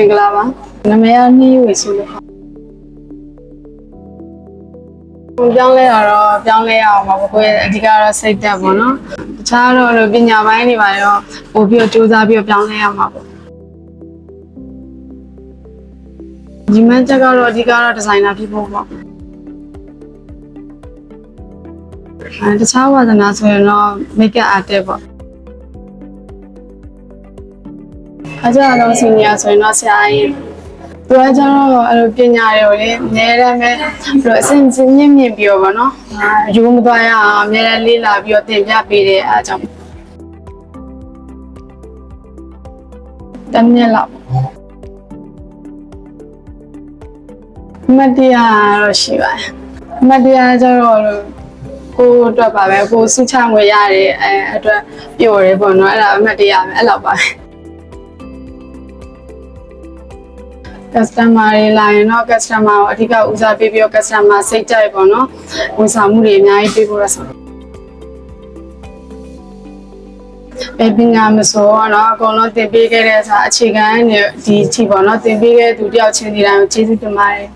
င်္ဂလာပါနာမည်ကနှီးဝေဆိုလို့ပြောင်းလဲရတော့ပြောင်းလဲရအောင်ပါကိုယ့်ရဲ့အဓိကတော့စိတ်သက်ပေါ့နော်တခြားတော့ပညာပိုင်းတွေပါရောပို့ပြီးတော့စူးစမ်းပြီးတော့ပြောင်းလဲရမှာပေါ့ဒီမှန်ချက်ကတော့အဓိကတော့ဒီဇိုင်နာဖြစ်ဖို့ပေါ့အဲတခြားဝါသနာဆိုရင်တော့ make up artist ပေါ့ အကြတော့စီနီယာဆိုရင်တော့ဆရာကြီးသူကကျတော့အဲ့လိုပညာတွေကိုလေအများတမ်းပဲပြီးတော့အစဉ်ချင်းမြင့်မြင့်ပြီးတော့ဗောနော်အာယူမသွားရအောင်အများတမ်းလေးလာပြီးတော့သင်ပြပေးတဲ့အားကြောင့်တမင်းလောက်မတ်တရားတော့ရှိပါတယ်မတ်တရားကျတော့လို့ကိုယ်အတွက်ပါပဲကိုယ်စုချငွေရတယ်အဲအတွက်ပျော်တယ်ပေါ့နော်အဲ့ဒါအမှတ်တရပဲအဲ့လောက်ပါပဲ customer တွေလာရင်တော့ customer ကိုအဓိကဦးစားပေးပြီးတော့ customer စိတ်ကြိုက်ပေါ့နော်ဝန်ဆောင်မှုတွေအများကြီးပေးဖို့ရဆိုပဲပညာမဆိုတော့အကုန်လုံးသင်ပေးခဲ့တဲ့အခါအခြေခံနဲ့ဒီချီပေါ့နော်သင်ပေးခဲ့တဲ့သူတယောက်ချင်းဒီတိုင်းကိုကျေးဇူးတင်ပါတယ်